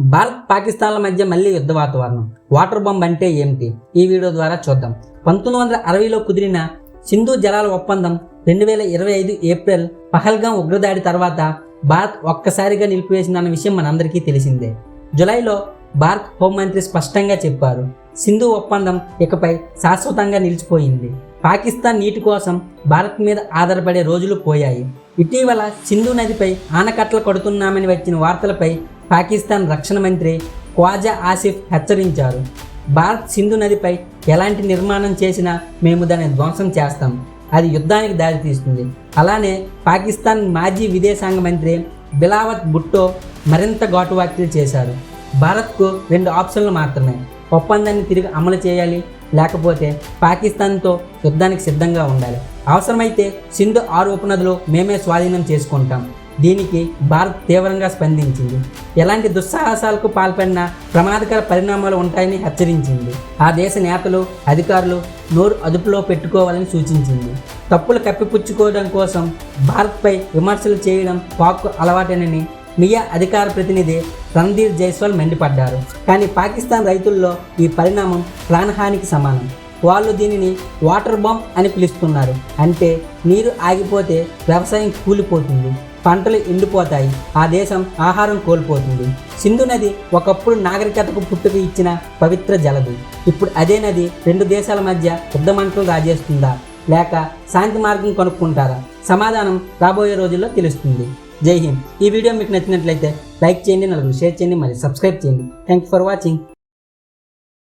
భారత్ పాకిస్తాన్ల మధ్య మళ్ళీ యుద్ధ వాతావరణం. వాటర్ బాంబ్ అంటే ఏమిటి? ఈ వీడియో ద్వారా చూద్దాం. పంతొమ్మిది వందల అరవైలో కుదిరిన సింధు జలాల ఒప్పందం రెండు వేల ఇరవై ఐదు ఏప్రిల్ పహల్గాం ఉగ్రదాడి తర్వాత భారత్ ఒక్కసారిగా నిలిపివేసిందన్న విషయం మనందరికీ తెలిసిందే. జులైలో భారత్ హోంమంత్రి స్పష్టంగా చెప్పారు. సింధు ఒప్పందం ఇకపై శాశ్వతంగా నిలిచిపోయింది. పాకిస్తాన్ నీటి కోసం భారత్ మీద ఆధారపడే రోజులు పోయాయి. ఇటీవల సింధు నదిపై ఆనకట్టలు కడుతున్నామని వచ్చిన వార్తలపై పాకిస్తాన్ రక్షణ మంత్రి ఖ్వాజా ఆసిఫ్ హెచ్చరించారు. భారత్ సింధు నదిపై ఎలాంటి నిర్మాణం చేసినా మేము దాన్ని ధ్వంసం చేస్తాం. అది యుద్ధానికి దారితీస్తుంది. అలానే పాకిస్తాన్ మాజీ విదేశాంగ మంత్రి బిలావత్ భుట్టో మరింత ఘాటు వ్యాఖ్యలు చేశారు. భారత్కు రెండు ఆప్షన్లు మాత్రమే. ఒప్పందాన్ని తిరిగి అమలు చేయాలి లేకపోతే పాకిస్తాన్తో యుద్ధానికి సిద్ధంగా ఉండాలి. అవసరమైతే సింధు ఆరు ఉపనదులు మేమే స్వాధీనం చేసుకుంటాం. దీనికి భారత్ తీవ్రంగా స్పందించింది. ఎలాంటి దుస్సాహసాలకు పాల్పడిన ప్రమాదకర పరిణామాలు ఉంటాయని హెచ్చరించింది. ఆ దేశ నేతలు అధికారులు నోరు అదుపులో పెట్టుకోవాలని సూచించింది. తప్పులు కప్పిపుచ్చుకోవడం కోసం భారత్పై విమర్శలు చేయడం పాక్ అలవాటేనని మియా అధికార ప్రతినిధి రణధీర్ జైస్వాల్ మండిపడ్డారు. కానీ పాకిస్తాన్ రైతుల్లో ఈ పరిణామం ప్రాణహానికి సమానం. వాళ్ళు దీనిని వాటర్ బాంబ్ అని పిలుస్తున్నారు. అంటే నీరు ఆగిపోతే వ్యవసాయం కూలిపోతుంది. పంటలు ఎండిపోతాయి. ఆ దేశం ఆహారం కోల్పోతుంది. సింధు నది ఒకప్పుడు నాగరికతకు పుట్టుక ఇచ్చిన పవిత్ర జలది. ఇప్పుడు అదే నది రెండు దేశాల మధ్య యుద్ధమంటలు రాజేస్తుందా? లేక శాంతి మార్గం కనుక్కుంటారా? సమాధానం రాబోయే రోజుల్లో తెలుస్తుంది. జై హింద్. ఈ వీడియో మీకు నచ్చినట్లయితే లైక్ చేయండి నలుగురు షేర్ చేయండి మరియు సబ్స్క్రైబ్ చేయండి. Thank for watching.